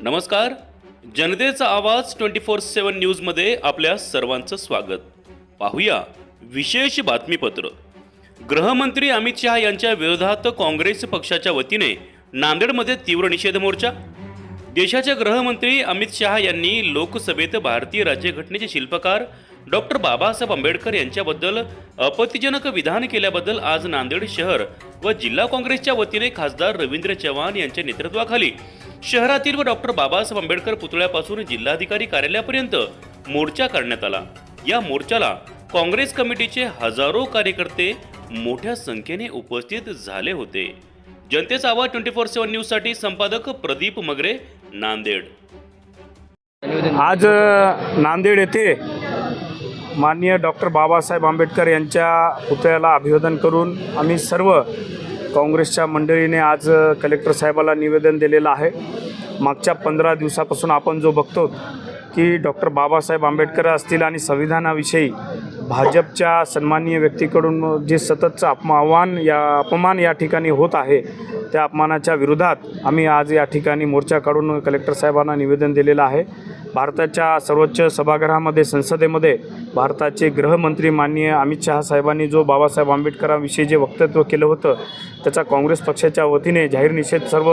नमस्कार. जनतेचा आवाज ट्वेंटी फोर सेवन न्यूजमध्ये आपल्या सर्वांचं स्वागत. पाहूया विशेष बातमीपत्र. गृहमंत्री अमित शहा यांच्या विरोधात काँग्रेस पक्षाच्या वतीने नांदेडमध्ये तीव्र निषेध मोर्चा. देशाचे गृहमंत्री अमित शहा यांनी लोकसभेत भारतीय राज्यघटनेचे शिल्पकार डॉक्टर बाबासाहेब आंबेडकर यांच्याबद्दल अपत्तिजनक विधान केल्याबद्दल आज नांदेड शहर व जिल्हा काँग्रेसच्या वतीने खासदार रवींद्र चव्हाण यांच्या नेतृत्वाखाली शहरातील व डॉक्टर बाबासाहेब आंबेडकर पुतळ्यापासून जिल्हाधिकारी कार्यालयापर्यंत मोर्चा करण्यात आला. या मोर्चाला काँग्रेस कमिटीचे हजारो कार्यकर्ते मोठ्या संख्येने उपस्थित झाले होते. जनतेचा आवाज ट्वेंटी फोर सेव्हन न्यूजसाठी संपादक प्रदीप मगरे नांदेड. आज नांदेड येथे माननीय डॉक्टर बाबासाहेब आंबेडकर यांच्या पुतळ्याला अभिवादन करून आम्ही सर्व काँग्रेसच्या मंडळीने आज कलेक्टर साहेबाला निवेदन दिलेलं आहे. मागच्या पंधरा दिवसापासून आपण जो बघतो की डॉक्टर बाबासाहेब आंबेडकर असतील आणि संविधानाविषयी भाजपच्या सन्माननीय व्यक्तीकडून जे सततचं अपमान आव्हान या अपमान या ठिकाणी होत आहे त्या अपमानाच्या विरोधात आम्ही आज या ठिकाणी मोर्चा काढून कलेक्टर साहेबांना निवेदन दिलेलं आहे. भारताच्या सर्वोच्च सभागृहामध्ये संसदेमध्ये भारताचे गृहमंत्री माननीय अमित शहा साहेबांनी जो बाबासाहेब आंबेडकरांविषयी जे वक्तव्य केलं होतं त्याचा काँग्रेस पक्षाच्या वतीने जाहीर निषेध सर्व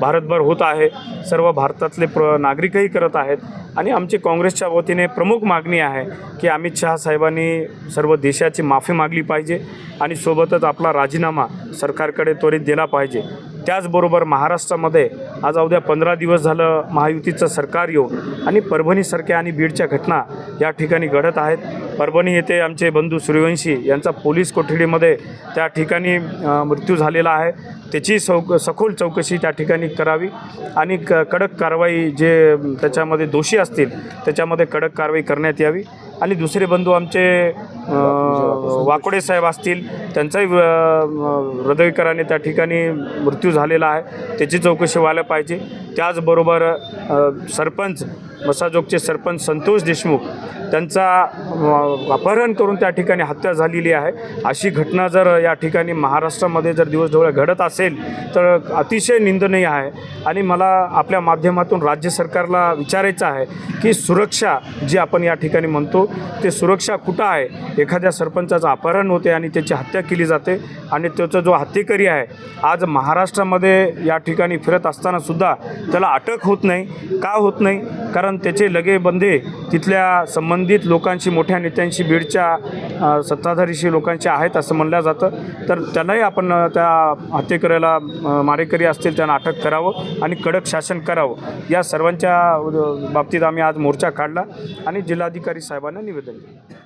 भारतभर होत आहे. सर्व भारतातले प्र नागरिकही करत आहेत. आणि आमची काँग्रेसच्या वतीने प्रमुख मागणी आहे की अमित शहा साहेबांनी सर्व देशाची माफी मागली पाहिजे आणि सोबतच आपला राजीनामा सरकारकडे त्वरित दिला पाहिजे. त्याचबरोबर महाराष्ट्रामध्ये आज अवघ्या पंधरा दिवस झालं महायुतीचं सरकार येऊन आणि परभणीसारख्या आणि बीडच्या घटना या ठिकाणी घडत आहेत. परभणी येथे आमचे बंधू सूर्यवंशी यांचा पोलीस कोठडीमध्ये त्या ठिकाणी मृत्यू झालेला आहे. त्याची सौ सखोल चौकशी त्या ठिकाणी करावी आणि क कडक कारवाई जे त्याच्यामध्ये दोषी असतील त्याच्यामध्ये कडक कारवाई करण्यात यावी. आणि दुसरे बंधू आमचे वाकोडे साहेब असतील त्यांचाही हृदयकराने त्या ठिकाणी मृत्यू झालेला आहे. त्याची चौकशी व्हायला पाहिजे. त्याचबरोबर सरपंच मसाजोगचे सरपंच संतोष देशमुख त्यांचा अपहरण करून त्या ठिकाणी हत्या झालेली आहे. अशी घटना जर या ठिकाणी महाराष्ट्रामध्ये जर दिवसढवळ्या घडत असेल तर अतिशय निंदनीय आहे. आणि मला आपल्या माध्यमातून राज्य सरकारला विचारायचं आहे की सुरक्षा जी आपण या ठिकाणी म्हणतो ते सुरक्षा कुठं आहे? एखाद्या सरपंचाचं अपहरण होते आणि त्याची हत्या केली जाते आणि त्याचा जो हत्येकरी आहे आज महाराष्ट्रामध्ये या ठिकाणी फिरत असतानासुद्धा त्याला अटक होत नाही. का होत नाही? कारण त्याचे लगेबंधे तिथल्या संबंधित लोकांशी मोठ्या नेत्या नेत्यांशी बीडच्या सत्ताधारीशी लोकांशी आहेत असं म्हणलं जातं. तर त्यालाही आपण त्या हत्येकऱ्याला मारेकरी असतील त्यांना अटक करावं आणि कडक शासन करावं. या सर्वांच्या बाबतीत आम्ही आज मोर्चा काढला आणि जिल्हाधिकारी साहेबांना निवेदन दिलं.